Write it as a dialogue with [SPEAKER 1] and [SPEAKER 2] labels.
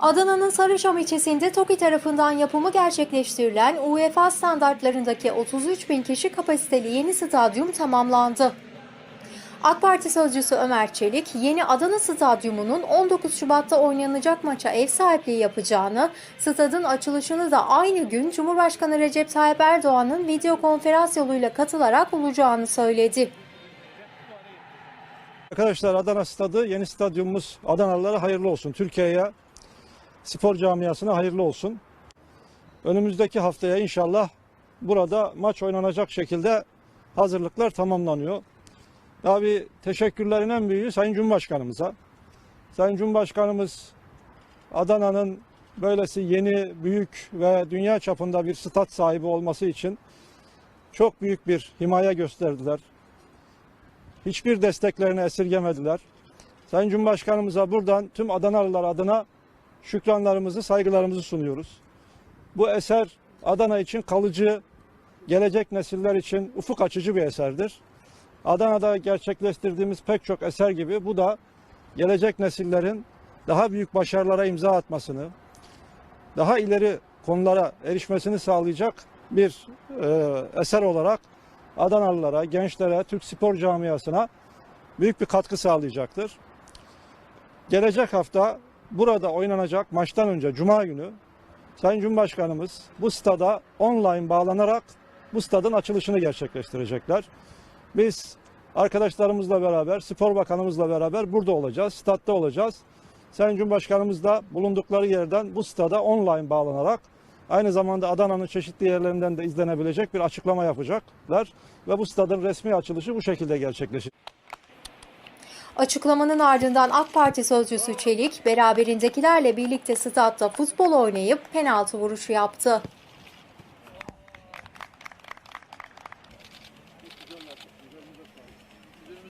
[SPEAKER 1] Adana'nın Sarıçam ilçesinde TOKİ tarafından yapımı gerçekleştirilen UEFA standartlarındaki 33 bin kişi kapasiteli yeni stadyum tamamlandı. AK Parti sözcüsü Ömer Çelik, yeni Adana Stadyumu'nun 19 Şubat'ta oynanacak maça ev sahipliği yapacağını, stadın açılışını da aynı gün Cumhurbaşkanı Recep Tayyip Erdoğan'ın video konferans yoluyla katılarak olacağını söyledi.
[SPEAKER 2] Arkadaşlar Adana Stadı yeni stadyumumuz Adanalılara hayırlı olsun. Türkiye'ye spor camiasına hayırlı olsun. Önümüzdeki haftaya inşallah burada maç oynanacak şekilde hazırlıklar tamamlanıyor. Tabi teşekkürlerin en büyüğü Sayın Cumhurbaşkanımıza. Sayın Cumhurbaşkanımız Adana'nın böylesi yeni, büyük ve dünya çapında bir stat sahibi olması için çok büyük bir himaye gösterdiler hiçbir desteklerini esirgemediler. Sayın Cumhurbaşkanımıza buradan tüm Adanalılar adına şükranlarımızı, saygılarımızı sunuyoruz. Bu eser Adana için kalıcı, gelecek nesiller için ufuk açıcı bir eserdir. Adana'da gerçekleştirdiğimiz pek çok eser gibi bu da gelecek nesillerin daha büyük başarılara imza atmasını, daha ileri konulara erişmesini sağlayacak bir e, eser olarak Adanalılara, gençlere, Türk spor camiasına büyük bir katkı sağlayacaktır. Gelecek hafta burada oynanacak maçtan önce Cuma günü Sayın Cumhurbaşkanımız bu stada online bağlanarak bu stadın açılışını gerçekleştirecekler. Biz arkadaşlarımızla beraber, spor bakanımızla beraber burada olacağız, statta olacağız. Sayın Cumhurbaşkanımız da bulundukları yerden bu stada online bağlanarak aynı zamanda Adana'nın çeşitli yerlerinden de izlenebilecek bir açıklama yapacaklar ve bu stadın resmi açılışı bu şekilde gerçekleşecek.
[SPEAKER 1] Açıklamanın ardından AK Parti sözcüsü Çelik, beraberindekilerle birlikte statta futbol oynayıp penaltı vuruşu yaptı.